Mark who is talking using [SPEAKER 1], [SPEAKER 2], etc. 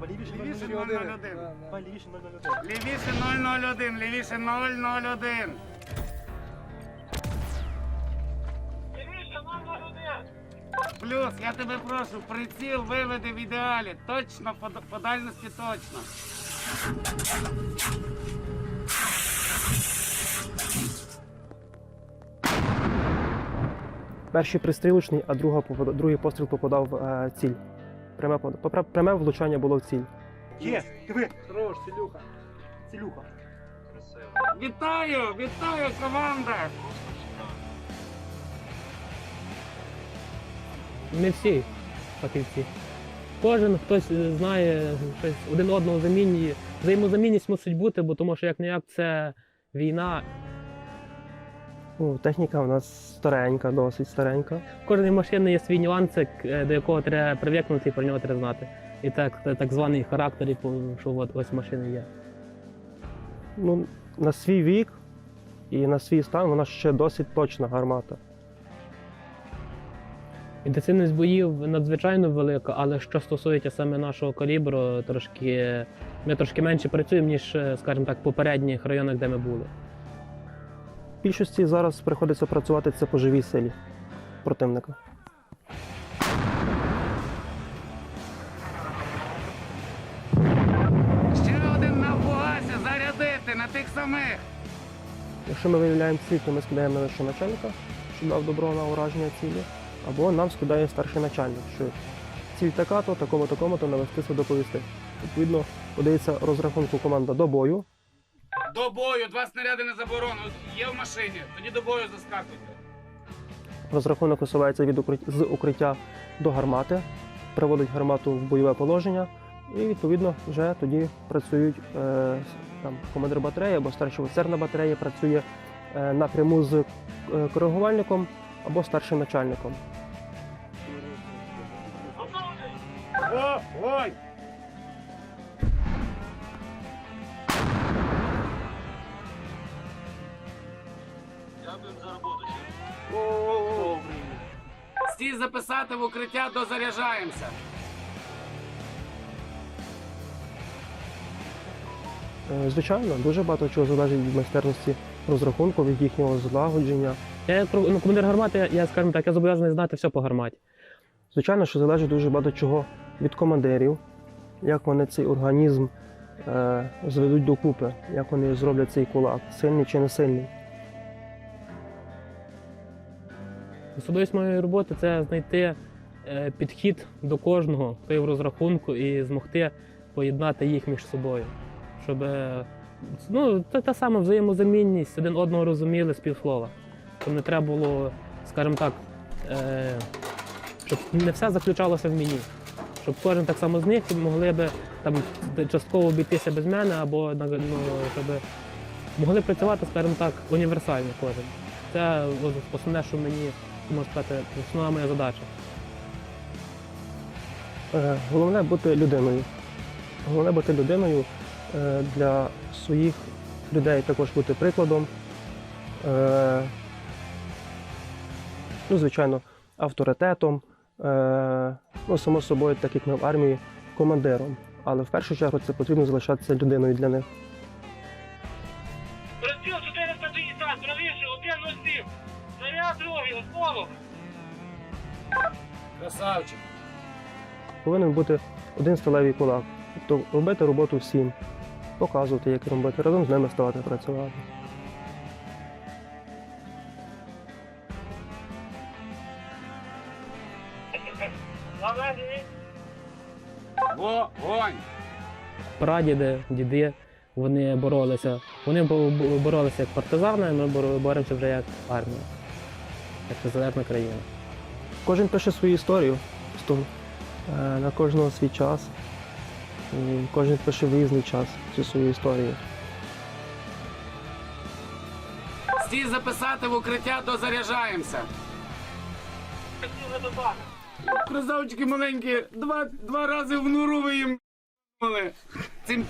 [SPEAKER 1] Треба лівіше
[SPEAKER 2] Лівіше
[SPEAKER 1] 001.
[SPEAKER 2] 001.
[SPEAKER 1] Лівіше 001.
[SPEAKER 2] Лівіше 001, лівіше 001. Плюс, я тебе прошу, приціл виведи в ідеалі. Точно, по, по дальності точно.
[SPEAKER 1] Перший пристрілочний, а друга, попад- другий постріл попадав в е, ціль. Пряме, пряме влучання було в ціль. Є, диви, хорош, цілюха. Цілюха.
[SPEAKER 2] Вітаю, вітаю, команда!
[SPEAKER 3] Не всі фахівці. Кожен хтось знає щось один одного замінює. Взаємозамінність мусить бути, бо тому що як не як це війна.
[SPEAKER 1] Техніка у нас старенька, досить старенька.
[SPEAKER 3] В кожної машини є свій нюансик, е, до якого треба привикнути і про нього треба знати. І так, так званий характер, що от ось машини є.
[SPEAKER 1] Ну, на свій вік і на свій стан вона ще досить точна гармата.
[SPEAKER 3] Інтенсивність боїв надзвичайно велика, але що стосується саме нашого калібру, трошки ми трошки менше працюємо, ніж, е, скажімо так, в попередніх районах, де ми були.
[SPEAKER 1] Більшості зараз приходиться працювати це по живій силі противника.
[SPEAKER 2] Ще один на фугасі зарядити на тих самих.
[SPEAKER 1] Якщо ми виявляємо ціль, то ми скидаємо на вищого начальника, що дав добро на ураження цілі, або нам скидає старший начальник, що ціль така, то такому, такому, то навестися доповісти. Відповідно, подається розрахунку команда до бою.
[SPEAKER 2] До бою, два снаряди на заборону. Є в машині. Тоді до бою заскакуйте.
[SPEAKER 1] Розрахунок висувається від укриття, з укриття до гармати, приводить гармату в бойове положення, і відповідно вже тоді працюють е, там, командир батареї або старший офіцер на батареї працює е, напряму з е, коригувальником або старшим начальником.
[SPEAKER 2] Ой! Записати в укриття, дозаряджаємося.
[SPEAKER 1] Е, Звичайно, дуже багато чого залежить від майстерності розрахунку, від їхнього злагодження.
[SPEAKER 3] Я ну, командир гармати, я, я скажімо так, я зобов'язаний знати все по гарматі.
[SPEAKER 1] Звичайно, що залежить дуже багато чого від командирів, як вони цей організм е, зведуть докупи, як вони зроблять цей кулак, сильний чи не сильний.
[SPEAKER 3] Особливість моєї роботи це знайти е, підхід до кожного, розрахунку, і змогти поєднати їх між собою. Щоб е, ну, це та сама взаємозамінність, один одного розуміли з півслова. Щоб не треба було, скажімо так, е, щоб не все заключалося в мені. Щоб кожен так само з них могли би там частково обійтися без мене, або ну, щоб могли працювати, скажімо так, універсально кожен. Це основне, що мені можна сказати, основна моя задача.
[SPEAKER 1] Е, Головне бути людиною. Головне бути людиною е, для своїх людей також бути прикладом. Е, Ну, звичайно, авторитетом. Ну, само собою, так як ми в армії, командиром. Але в першу чергу це потрібно залишатися людиною для них.
[SPEAKER 4] Розстріл 460, правіше, 107. Заряд другий, основу.
[SPEAKER 2] Красавчик.
[SPEAKER 1] Повинен бути один сталевий кулак. Тобто робити роботу всім, показувати, як робити, разом з ними ставати працювати.
[SPEAKER 2] Вогонь!
[SPEAKER 3] Прадіди, діди, вони боролися. Вони бо- бо- боролися як партизани, а ми боремося вже як армія, як незалежна країна.
[SPEAKER 1] Кожен пише свою історію, е, на кожного свій час. І кожен пише в різний час цю свою історію.
[SPEAKER 2] Стій записати в укриття, дозаряджаємося. Красавчики маленькі, два, два рази в нуру ви їм. Цим